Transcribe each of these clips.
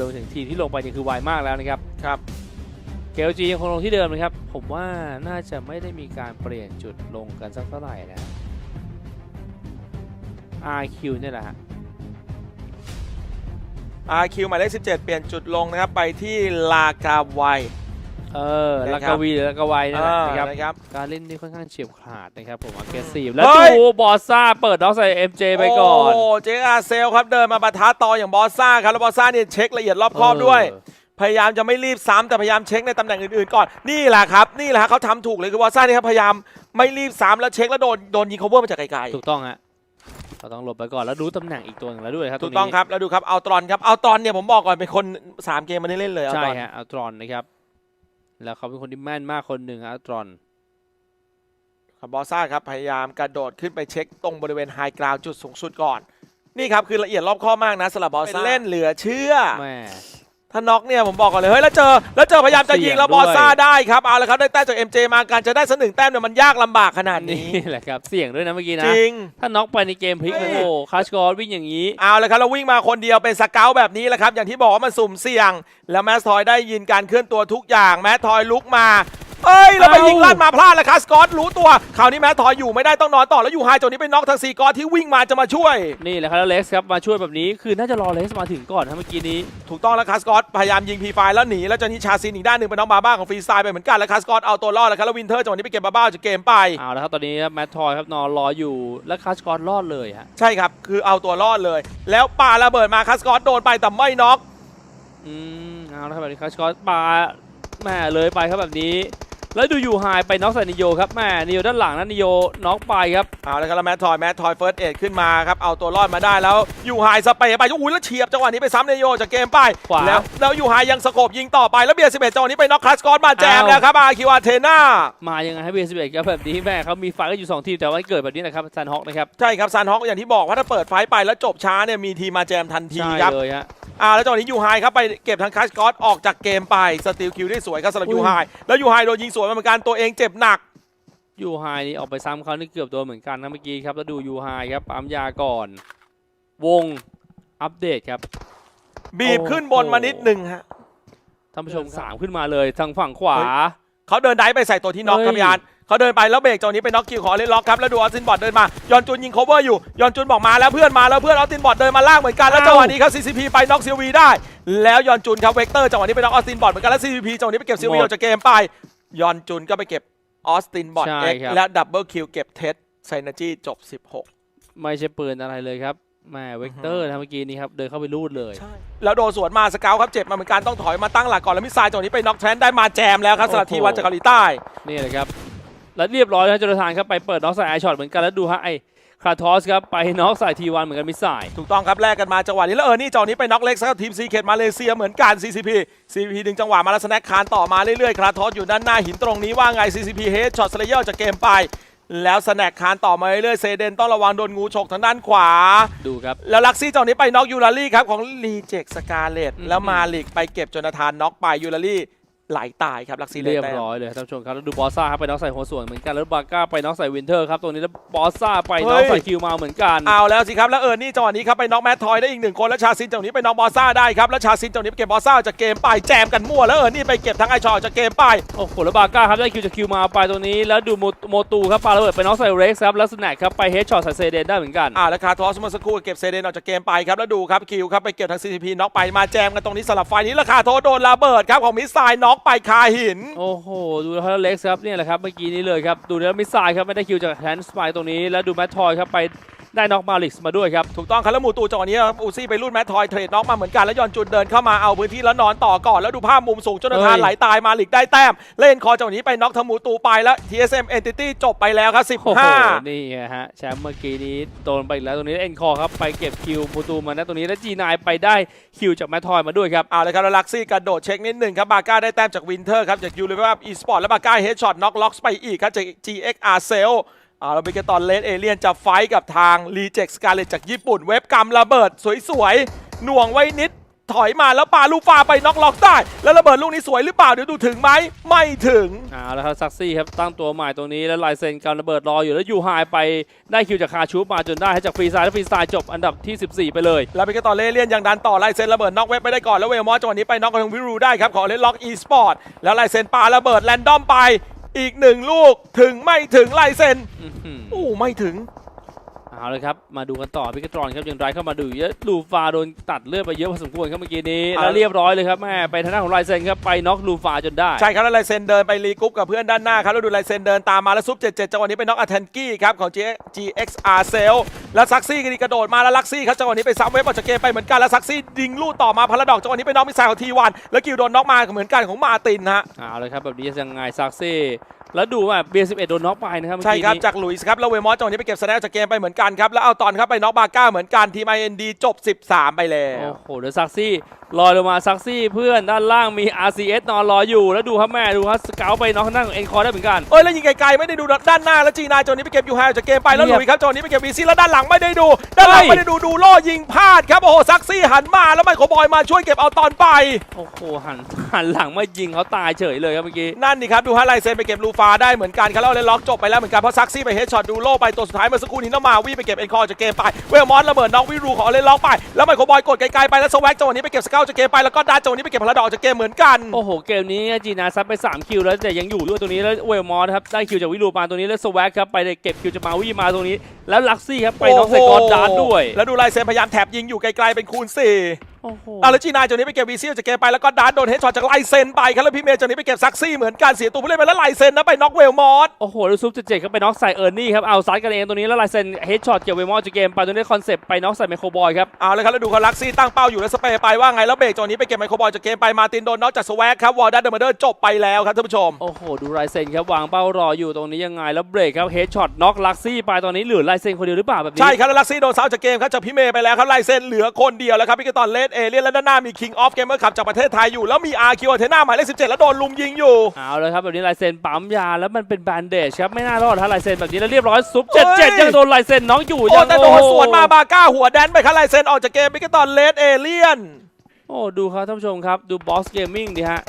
รวมถึงทีมที่ลงไปนี่คือไวมากแล้วนะครับครับเ l จียังคงลงที่เดิมนะครับ ผมว่าน่าจะไม่ได้มีการเปลี่ยนจุดลงกันสักเท่าไหร่นะ RQ เนี่ยแหละฮะ RQ หมายเลข17 เปลี่ยนจุดลงนะครับ ไปที่ลากาไว เออนะลาครับกาวีหรือลากาไวนี่แหละอ่านะครับ นะครับ การเล่นนี่ค่อนข้างเฉียบขาดนะครับผมอ g เกสซีฟแล้วเฮ้ย ดูบอสซ่าเปิดด็อกใส่ MJ ไปก่อนโอ้เจอาเซลครับเดินมาปะทะต่ออย่างบอสซ่าครับแล้วบอสซ่าเนี่ยเช็คละเอียดรอบคอบด้วยเออพยายามจะไม่รีบซ้ำแต่พยายามเช็คในตำแหน่งอื่นๆก่อนนี่แหละครับนี่แหละฮะเขาทำถูกเลยคือบอสซ่านี่ครับพยายามไม่รีบซ้ำแล้วเช็คแล้วโดนโดนยิง cover มาจากไกลถูกต้องฮะเราต้องหลบไปก่อนแล้วรู้ตำแหน่งอีกตัวหนึงแล้วด้วยครับๆถูกต้องครับแล้วดูครับเอาตรอนครับเอาตรอนเนี่ยผมบอกก่อนเป็นคนสามเกมมาได้เล่นเลยเอาใช่ตรอนฮะอัลตรอนนะครับ แล้วเขาเป็นคนที่แม่นมากคนหนึ่งฮะอัลตรอนครับบอสซ่าครับพยายามกระโดดขึ้นไปเช็คตรงบริเวณไฮกราวจุดสูงสุดก่อน นี่ครับคือละเอียดรอบคอบมากนะสำหรับบอสซ่าเล่นเหลือเชื่อแม่ ถ้าน็อกเนี่ยผมบอกก่อนเลยเฮ้ยแล้วเจอแล้วเจอพยายามจะยิงแล้วบอสซ่าได้ครับเอาละครับได้แต้มจาก MJ มาการจะได้สักหนึ่งแต้มเนี่ยมันยากลำบากขนาดนี่นี้แหละครับเสี่ยงด้วยนะเมื่อกี้จนะริงถ้าน็อกไปในเกมพลิกเฮ้เลยยโอ้คาชกอร์วิ่งอย่างนี้เอาละครับเราวิ่งมาคนเดียวเป็นสเกลแบบนี้แหละครับอย่างที่บอกว่ามันสุ่มเสี่ยง แล้วแมสทอยได้ยินการเคลื่อนตัวทุกอย่างแมสทอยลุกมา เอ้ยเราไปเอ้ายิยิงลั่นมาพลาดแล้วครับสกอตรู้ตัวคราวนี้แมสทอยอยู่ไม่ได้ต้องนอนต่อแล้วอยู่ไฮจนนี้เป็นน็อกทั้งสี่กอตที่วิ่งมาจะมาช่วย นี่แหละครับแล้วเลสครับมาช่วยแบบนี้คือน่าจะรอเลสมาถึงก่อนนะเมื่อกี้นี้ ถูกต้องแล้วคาสกอตพยายามยิงพีไฟแล้วหนีแล้วจนนี้ชาซินอีกด้านหนึ่งเป็นน้องบาบ้าของฟรีสไตล์ไปเหมือนกันแล้วคาสกอตเอาตัวรอดแล้วครับแล้ววินเทอร์จังหวะนี้ไปเก็บบาบ้าจากเกมไปเอาแล้วครับตอนนี้แมททอยครับนอนรออยู่แล้วคาชกอร์รอดเลยฮะใช่ครับคือเอาตัวรอดเลย แล้วปาระเบิดมาคัสกอตโดนไปแต่ไม่น็อกอืมเอาแล้วครับแบบนี้คาชกอร์ปาแม่เลยไปครับแบบนี้ แล้วดูอยู่ไฮไปน็อกใส่นิโยครับแม่นิโยด้านหลังนะนิโยน็อกไปครับเอาแล้วครับแล้วแมททอยแมททอยเฟิร์สเอ็ดขึ้นมาครับเอาตัวรอดมาได้แล้วยูไฮสเปย์ไปอุ้ยแล้วเฉียบจังหวะนี้ไปซ้ำเนโยจากเกมไปขวา แล้วแล้วยูไฮยังสโคบยิงต่อไปแล้วเบียร์11จังหวะนี้ไปน็อกคัสกอตมาแจมอ้าวแล้วครับอาคิวอาเทน่ามายังไงให้เบสเบกครับแบบนี้แม่เขามีไฟก็อยู่2ทีมแต่ว่าเกิดแบบนี้นะครับซันฮอกนะครับใช่ครับซันฮอกอย่างที่บอกว่าถ้าเปิดไฟต์ไปแล้วจบช้าเนี่ยมีทีมมาแจมทันทีใช่ครับ เลยฮะ อ่าแล้วจังหวะนี้ยูไฮครับไปเก็บทางคัสกอตออกจากเกมไปสติลคิวได้สวยครับสำหรับอุ้ยยูไฮแล้วยูไฮโดนยิงสวนมาเหมือนกันตัวเองเจ็บหนักยูไฮนี่ออกไปซ้ำเขานี่เกือบโดนเหมือนกันนะเมื่อกี้ครับแล้วดูยูไฮครับปั๊มยาก่อน วงอัปเดตครับ บีบโอ้ขึ้นบนมานิดหนึ่งฮะท่านผู้ชมเดินครับสามขึ้นมาเลยทางฝั่งขวา เฮ้ยเขาเดินไดฟ์ไปใส่ตัวที่น็อกครับเฮ้ยพี่อาร์ตเขาเดินไปแล้วเบรกจังหวะนี้ไปน็อกคิวขอเล่นล็อกครับแล้วดูออสตินบอดเดินมายอนจุนยิงโคเวอร์อยู่ยอนจุนบอกมาแล้วเพื่อนมาแล้วเพื่อนออสตินบอดเดินมาลากเหมือนกันแล้วเอ้าจังหวะนี้ครับ CCP ไปน็อกซิลวีได้ แล้วยอนจุนครับเวกเตอร์จังหวะนี้ไปน็อกออสตินบอดเหมือนกันแล้ว CCP จังหวะนี้ไปเก็บซิลวีออกจากเกมไปยอนจุนก็ไปเก็บออสตินบอดใช่เอ็กครับและดับเบิลคิวเก็บเท็ดไซนาจีจบ 16 ไม่ใช่ปืนอะไรเลยครับ แม่เวกเตอร์นะเมื่อกี้นี้ครับเดินเข้าไปรูดเลยใช่แล้วโดนสวนมาสเกลครับเจ็บมาเหมือนกันต้องถอยมาตั้งหลักก่อนแล้วมิสไซล์จังหวะนี้ไปน็อกแทรนได้มาแจมแล้วครับสำหรับโอ้โหทีวันจากเกาหลีใต้นี่เลยครับแล้วเรียบร้อยแล้วจรทานครับไปเปิดน็อกใส่ไอช็อตเหมือนกันแล้วดูฮะไอคาทอสครับไปน็อกใส่ทีวันเหมือนกันมิสไซล์ถูกต้องครับแลกกันมาจังหวะนี้แล้วเออนี่จังหวะนี้ไปน็อกเล็กซ์ครับทีมซีเคดมาเลเซียเหมือนกัน CCP CCP ดึงจังหวะมาแล้วสแน็คคานต่อมาเรื่อยๆคราทอสอยู่ด้านหน้าหินตรงนี้ว่าไง CCP เฮดช็อตสเลเยอร์จากเกมไป แล้วสแน็คคานต่อมาเรื่อยๆเซเดนต้องระวังโดนงูฉกทางด้านขวา ดูครับ แล้วลักซี่จังหวะนี้ไปน็อกยูราลี่ครับของลีเจกสกาเลตอืมแล้วมาลิกไปเก็บโจนาธานน็อกไปยูราลี่ ไหลตายครับลักซี่เรียบได้แต้มร้อยเลยครับท่านผู้ชมครับแล้วดูบอสซ่าครับไปน็อกใส่หัวส่วนเหมือนกันแล้วบาก้าไปน็อกใส่วินเทอร์ครับตรงนี้แล้วบอสซ่าไปน็อกใส่คิวมาเหมือนกันเอาแล้วสิครับแล้วเออร์นี่จังหวะนี้ครับไปน็อกแมททอยได้อีกหนึ่งคนแล้วชาซินจังหวะนี้ไปน็อกบอสซ่าได้ครับแล้วชาซินจังหวะนี้ไปเก็บบอสซ่าจากเกมไปแจมกันมั่วแล้วเออร์นี่ไปเก็บทั้งไอชอจากเกมไปโอ้โหแล้วบาก้าครับได้คิวจากคิวมาไปตรงนี้แล้วดูโมโมตูครับปาระเบิดไปน็อกใส่เร็กซ์ครับแล้วสแน็คครับไปเฮดช็อตใส่เซเดนได้เหมือนกันอ่าแล้วคาทอสเมื่อสักครู่เก็บเซเดนออกจากเกมไปครับแล้วดูครับคิวครับไปเก็บทาง CCP น็อกไปมาแจมกันตรงนี้สลับไฟนี้ราคาโทษโดนระเบิดครับของมิสไซล์น็อกไปคาหิน โอ้โห ดูแล้วเล็กครับเนี่ยแหละครับเมื่อกี้นี้เลยครับ ดูแล้วมิสไซล์ครับไม่ได้คิวจากแฮนด์สไปตรงนี้ แล้วดูแมททอยครับไป ได้น็อกมาลิกส์มาด้วยครับ ถูกต้องครับแล้วหมูตูจังหวะนี้ครับอูซี่ไปรูดแมททอยเทรดน็อกมาเหมือนกันแล้วยอนจุนเดินเข้ามาเอาพื้นที่แล้วนอนต่อก่อนแล้วดูภาพมุมสูงจนทานเฮ้ยไหลตายมาลิกได้แต้ม เล่นคอจังหวะนี้ไปน็อกทางหมูตูไปแล้ว TSM Entity จบไปแล้วครับโอ้โห15 นี่ไงฮะแชมป์เมื่อกี้นี้โดนไปอีกแล้วตรงนี้เอ็นคอครับไปเก็บคิวมูตูมานะตรงนี้แล้วจีนายไปได้คิวจากแมททอยมาด้วยครับเอาเลยครับแล้วลักซี่กระโดดเช็คนิดหนึ่งครับบาก้าได้แต้มจากวินเทอร์ครับจากยูเลเวลอีสปอร์ตและบาก้าเฮดช็อตน็อกล็อกไปอีกครับจาก GXR c e l เอาแล้วเบเกตอนเลดเอเลียนจะไฟท์กับทางรีเจ็คสกาเลตจากญี่ปุ่น เว็บกรรมระเบิดสวยๆ หน่วงไว้นิด ถอยมาแล้วปาลูกฟ้าไปน็อกล็อกได้ แล้วระเบิดลูกนี้สวยหรือเปล่า เดี๋ยวดูถึงไหม ไม่ถึงเอาแล้วครับซักซี่ครับตั้งตัวใหม่ตรงนี้แล้วลายเซ็นการระเบิดรออยู่แล้วยูไฮไปได้คิวจากคาชูปมาจนได้ให้จากฟรีไซด์และฟรีไซด์จบอันดับที่ 14 ไปเลย แล้วเป็นก็ต่อเล่เลียนยังดันต่อไลเซนระเบิดน็อกเว็บไปได้ก่อนแล้วเวลมอสจังหวะนี้ไปน็อกกับทางวิรูได้ครับขอเล่นล็อกอีสปอร์ตแล้วไลเซนปาระเบิดแรนดอมไป อีกหนึ่งลูกถึงไม่ถึงไลเซนอื้อหือโอ้ไม่ถึง เอาเลยครับ มาดูกันต่อพิกตรอนครับยังไรเข้ามาดูเยอะลูฟาโดนตัดเลือดไปเยอะพอสมควรครับเมื่อกี้นี้เอาแล้วเรียบร้อยเลยครับแม่ไปทางด้านของลายเซนครับไปน็อกลูฟาจนได้ ใช่ครับแล้วไลเซนเดินไปรีกรุ๊ปกับเพื่อนด้านหน้าครับแล้วดูไลเซนเดินตามมาแล้วซุป77จังหวะนี้ไปน็อกอาเทนกี้ครับของ G- GXR c e l แล้วซักซี่กระโดดมาแล้วลักซี่ครับจังหวะนี้ไปซ้ำเว็บออกจากเกมไปเหมือนกันแล้วซักซี่ดิงลู่ต่อมาพาราดอกจังหวะนี้ไปน็อกมิสไซล์ของทีวันแล้วกิวโดนน็อกมาเหมือนกันของมาร์ตินฮะเอาเลยครับแบบนี้ยังไงซักซี่ แล้วดูว่าเบียร์สิบเอ็ดโดนน็อกไปนะครับเมื่อใช่กี้ครับนี้จากหลุยส์ครับ แล้วเวมอสจังหวะนี้ไปเก็บสแนปจากเกมไปเหมือนกันครับ แล้วเอาตอนครับไปน็อกบาก้าเหมือนกันทีม IND จบ 13 ไปแล้ว โอ้โหเดี๋ยวซักซี่ลอยลงมาซักซี่เพื่อนด้านล่างมี RCS นอนรออยู่ แล้วดูครับแม่ดูครับสเกลไปน็อกทางด้านของเอ็นคอร์ได้เหมือนกันเอ้ยแล้วยิงไกลๆไม่ได้ดูด้านหน้าแล้วจีนายจังหวะนี้ไปเก็บยูไฮออกจากเกมไปแล้วหเงียบลุยส์ครับจังหวะนี้ไปเก็บวีซีแล้วด้านหลังไม่ได้ดูด้านหลังเฮ้ยไม่ได้ดูดูโล่ยิงพลาดครับโอ้โหซักซี่หันมาแล้วไมโครบอยมาช่วยเก็บเอาตอนไปโอ้โหหันหันหลังมายิงเขาตายเฉยเลยครับเมื่อกี้นั่นนี่ครับดูฮะไลเซนไปเก็บลูฟาได้เหมือนกันครับแล้วเลยล็อกจบไปแล้วเหมือนกันเพราะซักซี่ไปเฮดช็อตดูโล่ไปตัวสุดท้ายเมื่อสักครู่นี้น้องมาวีไปเก็บเอ็นคอร์จากเกมไปเวลมอสระเบิดน็อกวิรูของเลนล็อกไปแล้วไมโครบอยกดไกลๆไปแล้วสวักจังหวะนี้ไปเก็บสเกลจากเกมไปแล้วก็ดันจังหวะนี้ไปเก็บพลาดอกจากเกมเหมือนกันโอ้โหเกมนี้จีนาซัดไป3คิวแล้วแต่ยังอยู่ด้วยตรงนี้แล้วเวลมอสครับได้คิวจากวิลูปานตรงนี้แล้วสวักครับไปเก็บคิวจากมาวีมาตรงนี้ แล้วลักซี่ครับไปน็อกใส่กอดดาร์ดด้วย แล้วดูไลเซนพยายามแถบยิงอยู่ไกลๆเป็นคูณสี่ โอ้โหเอาแล้วจีนายจังหวะนี้ไปเก็บวีซีจากเกมไปแล้วก็ดันโดนเฮดช็อตจากไลเซนไปครับแล้วพี่เมย์จังหวะนี้ไปเก็บซักซี่เหมือนกันเสียตัวผู้เล่นไปแล้วไลเซนนะไปน็อกเวลมอสโอ้โหแล้วซุปเจ็ดๆครับไปน็อกใส่เอิร์นี่ครับเอาซัดกันเองตรงนี้แล้วลายเซนเฮดช็อตเกี่ยวเวลมอสจากเกมไปตรงนี้คอนเซปต์ไปน็อกใส่ไมโครบอยครับเอาเลยครับแล้วดูเขาลักซี่ตั้งเป้าอยู่แล้วสเปรย์ไปว่าไงแล้วเบรกจังหวะนี้ไปเก็บไมโครบอยจากเกมไปมาตินโดนน็อกจากสวักครับวอร์ดันเดอร์มาเดอร์จบไปแล้วครับท่านผู้ชมโอ้โหดูลายเซนครับวางเป้ารออยู่ตรงนี้ยังไงแล้วเบรกครับเฮดช็อตน็อกลักซี่ไปตอนนี้เหลือลายเซนคนเดียวหรือเปล่าแบบนี้ใช่ครับแล้วลักซี่โดนเซาจากเกมครับจากพี่เมย์ไปแล้วครับไลเซนเหลือคนเดียวแล้วครับพี่กตอนเลดเอเลียนและด้านหน้ามี King of Gamer ขับจากประเทศไทยอยู่ แล้วมี RQ เทน่าหมายเลข17 แล้วโดนลุมยิงอยู่ เอาเลยครับแบบนี้ลายเซนปั๊มยาแล้วมันเป็นแบนเดจครับไม่น่ารอดถ้าลายเซนแบบนี้แล้วเรียบร้อยซุปเจ็ดเฮ้เจ็ดยยังโดนลายเซนน้องอยู่โอ้ยังแต่โดนโอ้โหสวนมาบาก้าหัวแดนไปครับไลเซนออกจากเกมพี่กตอนเลดเอเลียนโอ้ดูครับท่านผู้ชมครับดูบอสเกมมิ่งดิฮะ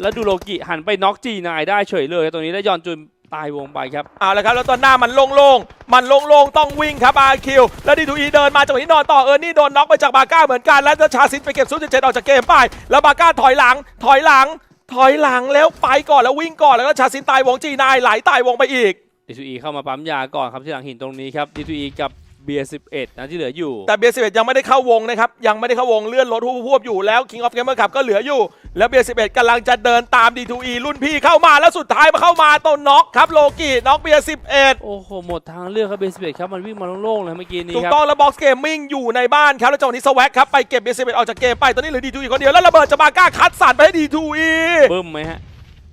แล้วดูโลกิหันไปน็อกจีนายได้เฉยเลยตรงนี้แล้วยอนจุน ตายวงไปครับเอาละครับแล้วตอนหน้ามันโล่งๆมันโล่งๆต้องวิ่งครับอาคิวแล้วดีทูอีเดินมาจังหวะนี้นอนต่อเออร์นี่โดนน็อกไปจากบาก้าเหมือนกันแล้วชาซินไปเก็บซุปเจ็ดออกจากเกมไปแล้วบาก้าถอยหลังถอยหลัง ถอยหลังแล้วไปก่อนแล้ววิ่งก่อนแล้วก็ชาซินตายวงจีนายไหลตายวงไปอีกดีทูอีเข้ามาปั๊มยาก่อนครับที่หลังหินตรงนี้ครับดีทูอีกับ เบียร์สิบเอ็ดนะที่เหลืออยู่ แต่เบียร์สิบเอ็ดยังไม่ได้เข้าวงนะครับยังไม่ได้เข้าวงเลื่อนรถพวบๆอยู่แล้ว King of Gamer ขับก็เหลืออยู่ แล้วเบียร์สิบเอ็ดกำลังจะเดินตาม D2E รุ่นพี่เข้ามาแล้วสุดท้ายมาเข้ามาต้นน็อกครับโลกิน็อกเบียร์สิบเอ็ดโอ้โห หมดทางเลือกครับเบียร์สิบเอ็ดครับมันวิ่งมาโล่งๆเลยเมื่อกี้นี้ถูกครับต้องแล้วบ็อกซ์เกมมิ่งอยู่ในบ้านครับแล้วจังหวะนี้สวักครับไปเก็บเบียร์สิบเอ็ดออกจากเกมไปตอนนี้เหลือ D2E คนเดียวแล้วระเบิดจะมาก้าคัดสรรไปให้ D2E บึ้มไหมฮะ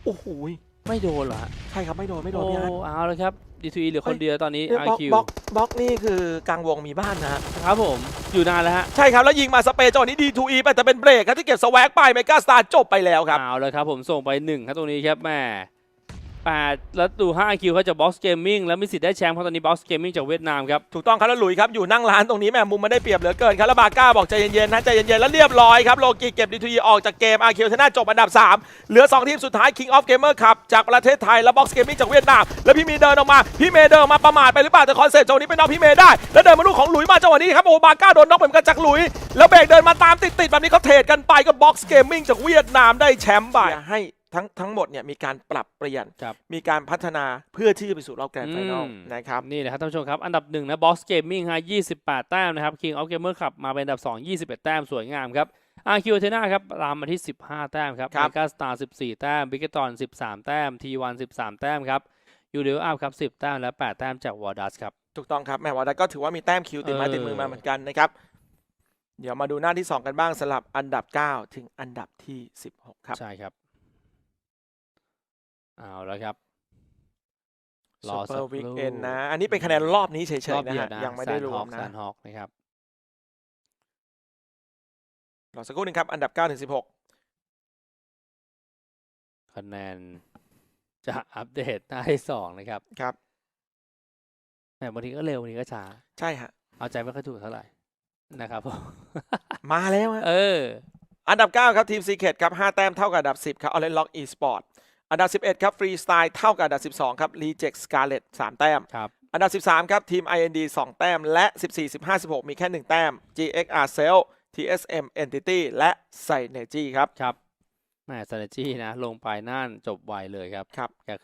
โอ้โหไม่โดนเหรอฮะใช่ครับไม่โดนไม่โดนโอ้พี่ฮะเอาเลยครับ ดีทูอีเหลือคนเดียวตอนนี้บล็อก IQ บล็อกบล็อกนี่คือกลางวงมีบ้านนะฮะครับผมอยู่นานแล้วฮะ ใช่ครับ แล้วยิงมาสเปรย์จังหวะนี้ D2E ไปแต่เป็นเบรกครับที่เก็บสวักไปเมกาสตาร์จบไปแล้วครับเอาเลยครับผมส่งไปหนึ่งครับตรงนี้ครับแม่ แปดแล้วดู5 IQ เขาจะ Box Gaming แล้วมีสิทธิ์ได้แชมป์เพราะตอนนี้ Box Gaming จากเวียดนามครับ ถูกต้องครับแล้วหลุยส์ครับ อยู่นั่งร้านตรงนี้แม่มุมมันได้เปรียบเหลือเกินครับแล้วบาก้าบอกใจเย็นๆนะใจเย็นๆ แล้วเรียบร้อยครับ โลกีเก็บดีทีออกจากเกมอาคิวเทน่าจบอันดับ 3 เหลือ 2 ทีมสุดท้าย King of Gamer ครับจากประเทศไทยและ Box Gaming จากเวียดนามแล้วพี่เมย์เดินออกมาพี่เมย์เดินมาประมาทไปหรือเปล่าแต่คอนเซ็ปต์จังหวะนี้เป็นน้องพี่เมย์ได้ แล้วเดินมาลูกของหลุยส์มาจังหวะนี้ครับโอ้บาก้าโดนน็อกเหมือนกันจากหลุย แล้วเบรกเดินมาตามติดๆแบบนี้เขาเทรดกันไปก็ Box Gaming จากเวียดนามได้แชมป์ไปให้ ทั้งทั้งหมดเนี่ยมีการปรับเปลี่ยนครับมีการพัฒนาเพื่อที่จะไปสู่รอบแกรนด์ไฟนอลอืมนะครับ นี่แหละครับท่านผู้ชมครับ อันดับหนึ่งนะ Box Gaming ฮะ28แต้มนะครับ King of Gamer ขับมาเป็นอันดับ2 21แต้มสวยงามครับ RQ a t e n a ครับตามมาที่15แต้มครับครับ Mega Star 14แต้ม b i g a t o n 13แต้ม T1 13แต้มครับ u d e l Up ครับ10แต้มและ8แต้มจาก w a r d u s ครับถูกต้องครับแม่วาดาก็ถือว่ามีแต้มคิวติดไม้เออติดมือมาเหมือนกันนะครับเดี๋ยวมาดูหน้าที่ 2 กันบ้างสลับอันดับ 9 ถึงอันดับที่ 16 ครับ ใช่ครับ เอาแล้วครับรซูอเปสัอกร์วิกครู่เอนนะ อันนี้เป็นคะแนนรอบนี้เฉยรอบๆนะเดียวฮะนะยังไม่ได้รวมแซนะนฮอกนะครับ รอสักครู่หนึงครับ อันดับ9ถึงคะแนนจะอัปเดตหน้าที่สองนะครับ16ครับ แต่บางทีก็เร็วบางทีก็ช้า ใช่ฮะ เอาใจไม่ค่อยถูกเท่าไหร่นะครับผม มาแล้วฮะ เออ อันดับ 9 ครับ ทีม Secret ครับ 5 แต้มเท่ากับอันดับ 10 ครับ Orange Lock Esport อั นดับ 11 ครับ Freestyle เท่ากับอันดับ 12 ครับ Reject Scarlet 3แต้ม ครับ อันดับ 13 ครับทีม IND 2 แต้ม และ 14 15 16 มีแค่ 1 แต้ม GXR Cell TSM Entity และ Synergy ครับ ครับแหม่ strategy นะ ลงไปนั่นจบไวเลยครับครับแกคือ